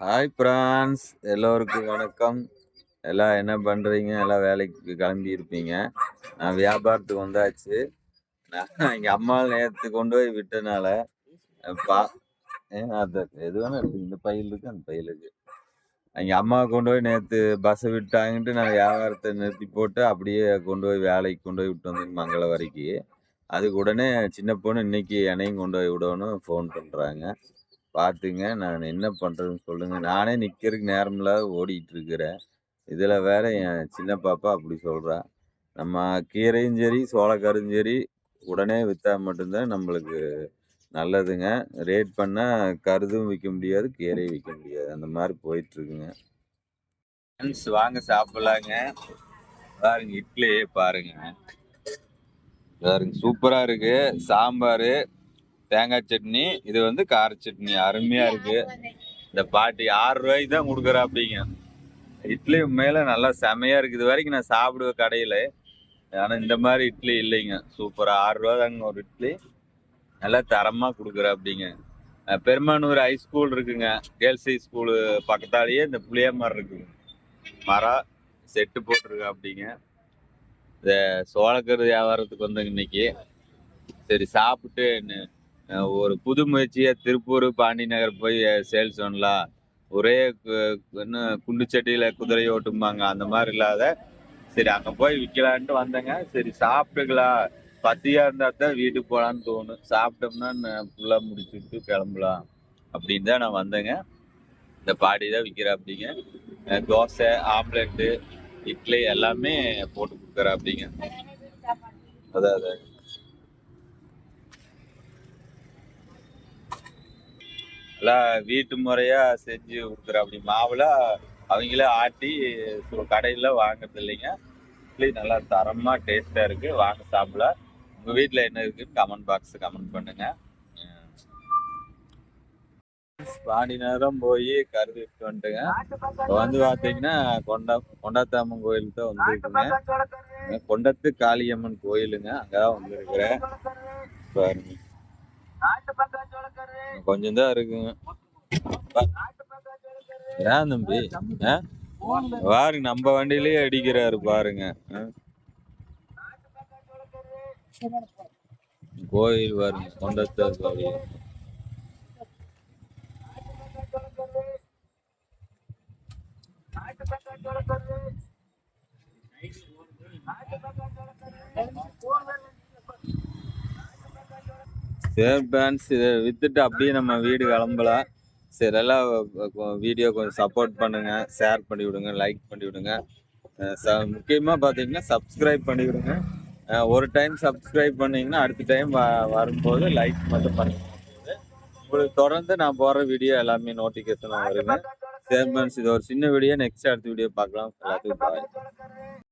Hi France எல்லோருக்கும் வணக்கம். எல்லாம் என்ன பண்ணுறீங்க எல்லாம் வேலைக்கு கிளம்பி இருப்பீங்க. நான் வியாபாரத்துக்கு வந்தாச்சு. நான் எங்கள் அம்மா நேற்று கொண்டு போய் விட்டனால பா அது எது வேணா இந்த பையில் இருக்கு அந்த பையில் இருக்கு. எங்கள் அம்மா கொண்டு போய் நேற்று பஸ்ஸை விட்டாங்கன்ட்டு நான் வியாபாரத்தை நிறுத்தி போட்டு அப்படியே கொண்டு போய் வேலைக்கு கொண்டு போய் விட்டு வந்தேன் மங்கள வரைக்கும் அதுக்கு உடனே சின்ன பொண்ணு இன்னைக்கு என்னையும் கொண்டு போய் விடணும் ஃபோன் பண்ணுறாங்க பார்த்துங்க நான் என்ன பண்ணுறதுன்னு சொல்லுங்கள் நானே நிற்கிறதுக்கு நேரம் இல்லாத ஓடிட்டு இருக்கிறேன் இதில் வேற என் சின்ன பாப்பா அப்படி சொல்கிறா நம்ம கீரையும் சரி சோளக்காரும் சரி உடனே விற்றா மட்டும்தான் நம்மளுக்கு நல்லதுங்க. ரேட் பண்ணால் கருதும் விற்க முடியாது கீரையும் விற்க முடியாது. அந்த மாதிரி போயிட்டுருக்குங்க. ஃப்ரெண்ட்ஸ் வாங்க சாப்பிட்லாங்க. பாருங்க இட்லி பாருங்க. பாருங்க சூப்பராக இருக்குது சாம்பார் தேங்காய் சட்னி இது வந்து கார சட்னி. அருமையா இருக்கு. இந்த பாட்டி ஆறு ரூபாய்க்கு தான் கொடுக்குறா அப்படிங்க. இட்லி உண்மையில நல்லா செமையா இருக்கு. இது வரைக்கும் நான் சாப்பிடுவேன் கடையில. ஆனா இந்த மாதிரி இட்லி இல்லைங்க. சூப்பரா. ஆறு ரூபா தாங்க ஒரு இட்லி. நல்லா தரமா கொடுக்குறா அப்படிங்க. பெருமானூர் ஹை ஸ்கூல் இருக்குங்க. கேர்ள்ஸ் ஹை ஸ்கூலு பக்கத்தாலேயே இந்த புளிய மரம் இருக்குங்க மரம் செட்டு போட்டிருக்கு அப்படிங்க. இந்த சோளக்கரு வியாபாரத்துக்கு வந்தேங்க இன்னைக்கு. சரி சாப்பிட்டு ஒரு புது முயற்சியா திருப்பூர் பாண்டி நகர் போய் சேல்ஸ் பண்ணலாம். ஒரே என்ன குண்டு சட்டியில குதிரை ஓட்டும்பாங்க அந்த மாதிரி இல்லாத சரி அங்க போய் விற்கலான்ட்டு வந்தேங்க. சரி சாப்பிட்டுக்கலாம். பசியா இருந்தா தான் வீட்டுக்கு போலான்னு தோணும். சாப்பிட்டோம்னா ஃபுல்லா முடிச்சுட்டு கிளம்பலாம் அப்படின்னு தான் நான் வந்தேங்க. இந்த பாடி தான் விற்கிற அப்படிங்க தோசை ஆம்லெட்டு இட்லி எல்லாமே போட்டு கொடுக்குற அப்படிங்க அதான் அதான். எல்லாம் வீட்டு முறையா செஞ்சு கொடுக்குற அப்படி மாவுல அவங்களே ஆட்டி சு- கடையில வாங்குறது இல்லைங்க. இட்லி நல்லா தரமா டேஸ்டா இருக்கு. வாங்க சாப்பிடலாம் உங்க வீட்டில் என்ன இருக்குன்னு கமெண்ட் பாக்ஸ் கமெண்ட் பண்ணுங்க. பாண்டி நேரம் போய் கருது வந்துட்டுங்க. இப்ப வந்து பார்த்தீங்கன்னா கொண்டா கொண்டாத்தாமன் கோயில் தான் வந்துருக்குங்க. கொண்டத்து காளியம்மன் கோயிலுங்க. அங்கதான் வந்துருக்குறேன். பாருங்க. கொஞ்சம் தான் இருக்குங்க. ஏன் தம்பி? பாருங்க நம்ம வண்டியிலேயே அடிக்கிறாரு பாருங்க? கோயில் பாருங்க கொண்டத்தார் கோயில். சரி பேன்ஸ் இதை வித்துட்டு அப்படியே நம்ம வீடு கிளம்பலாம். சரி எல்லாம் வீடியோ கொஞ்சம் சப்போர்ட் பண்ணுங்க. ஷேர் பண்ணி விடுங்க லைக் பண்ணி விடுங்க. ச- முக்கியமாக பார்த்தீங்கன்னா சப்ஸ்கிரைப் பண்ணி விடுங்க. ஒரு டைம் சப்ஸ்கிரைப் பண்ணீங்கன்னா அடுத்த டைம் வ வரும்போது லைக் மட்டும் பண்ணுங்க. உங்களுக்கு தொடர்ந்து நான் போகிற வீடியோ எல்லாமே நோட்டிஃபிகேஷன் வருங்க. சரி பேன்ஸ் இது ஒரு சின்ன வீடியோ நெக்ஸ்ட் அடுத்த வீடியோ பார்க்கலாம். எல்லாத்துக்கும் பாய்